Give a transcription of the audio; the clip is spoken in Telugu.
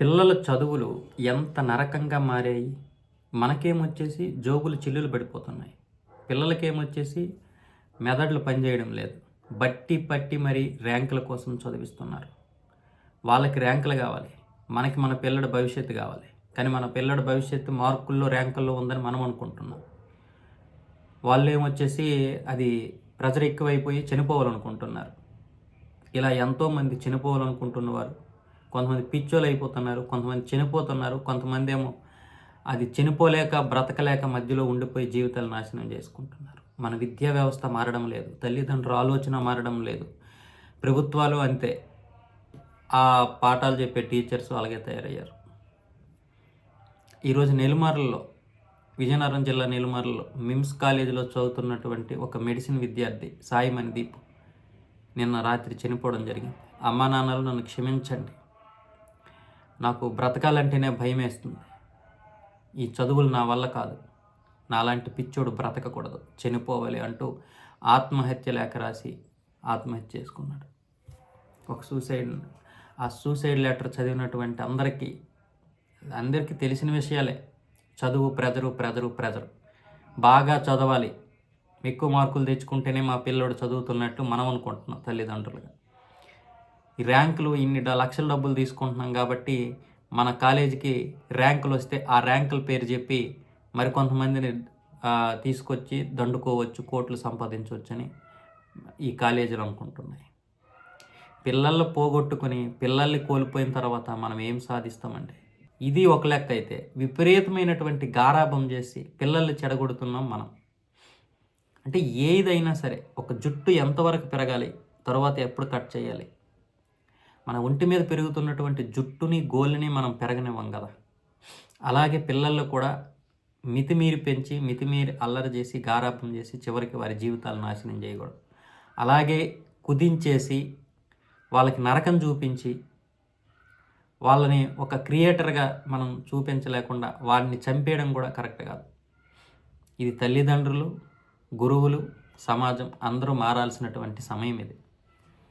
పిల్లల చదువులు ఎంత నరకంగా మారాయి? మనకేమొచ్చేసి జోబులు చిల్లులు పడిపోతున్నాయి. పిల్లలకేమొచ్చేసి మెదడులు పనిచేయడం లేదు. బట్టి పట్టి మరి ర్యాంకుల కోసం చదివిస్తున్నారు. వాళ్ళకి ర్యాంకులు కావాలి. మనకి మన పిల్లడి భవిష్యత్తు కావాలి. కానీ మన పిల్లడి భవిష్యత్తు మార్కుల్లో ర్యాంకుల్లో ఉందని మనం అనుకుంటున్నాం. వాళ్ళు ఏమొచ్చేసి అది ప్రెజర్ ఎక్కువైపోయి చనిపోవాలనుకుంటున్నారు. ఇలా ఎంతోమంది చనిపోవాలనుకుంటున్నవారు కొంతమంది పిచ్చోలు అయిపోతున్నారు కొంతమంది చనిపోతున్నారు కొంతమంది ఏమో అది చనిపోలేక బ్రతకలేక మధ్యలో ఉండిపోయి జీవితాలు నాశనం చేసుకుంటున్నారు. మన విద్యా వ్యవస్థ మారడం లేదు తల్లిదండ్రుల ఆలోచన మారడం లేదు. ప్రభుత్వాలు అంతే. ఆ పాఠాలు చెప్పే టీచర్స్ అలాగే తయారయ్యారు. ఈరోజు నెల్లిమర్లలో విజయనగరం జిల్లా నెల్లిమర్లలో మిమ్స్ కాలేజీలో చదువుతున్నటువంటి ఒక మెడిసిన్ విద్యార్థి సాయి మణిదీప్ నిన్న రాత్రి చనిపోవడం జరిగింది. అమ్మా నాన్నలు నన్ను క్షమించండి నాకు బ్రతకాలంటేనే భయం వేస్తుంది ఈ చదువులు నా వల్ల కాదు. నాలాంటి పిచ్చోడు బ్రతకకూడదు. చనిపోవాలి అంటూ ఆత్మహత్య లేఖ రాసి ఆత్మహత్య చేసుకున్నాడు. ఒక సూసైడ్ ఆ సూసైడ్ లెటర్ చదివినటువంటి అందరికీ అందరికీ తెలిసిన విషయాలే. చదువు ప్రెజరు ప్రెజరు ప్రెజరు బాగా చదవాలి. ఎక్కువ మార్కులు తెచ్చుకుంటేనే మా పిల్లోడు చదువుతున్నట్టు మనం అనుకుంటున్నాం తల్లిదండ్రులుగా. ఈ ర్యాంకులు ఇన్ని లక్షల డబ్బులు తీసుకుంటున్నాం కాబట్టి మన కాలేజీకి ర్యాంకులు వస్తే ఆ ర్యాంకుల పేరు చెప్పి మరి కొంతమందిని తీసుకొచ్చి దండుకోవచ్చు కోట్లు సంపాదించవచ్చని ఈ కాలేజీలు అనుకుంటున్నాయి. పిల్లల్ని పోగొట్టుకుని పిల్లల్ని కోల్పోయిన తర్వాత మనం ఏం సాధిస్తామండి? ఇది ఒక లెక్క అయితే విపరీతమైనటువంటి గారాభం చేసి పిల్లల్ని చెడగొడుతున్నాం మనం. అంటే ఏదైనా సరే ఒక జుట్టు ఎంతవరకు పెరగాలి తర్వాత ఎప్పుడు కట్ చేయాలి మన ఒంటి మీద పెరుగుతున్నటువంటి జుట్టుని గోల్ని మనం పెరగనివ్వం కదా. అలాగే పిల్లల్లో కూడా మితిమీరి పెంచి మితిమీరి అల్లరి చేసి గారాపం చేసి చివరికి వారి జీవితాలు నాశనం చేయకూడదు. అలాగే కుదించేసి వాళ్ళకి నరకం చూపించి వాళ్ళని ఒక క్రియేటర్గా మనం చూపించలేకుండా వారిని చంపేయడం కూడా కరెక్ట్ కాదు. ఇది తల్లిదండ్రులు గురువులు సమాజం అందరూ మారాల్సినటువంటి సమయం ఇది.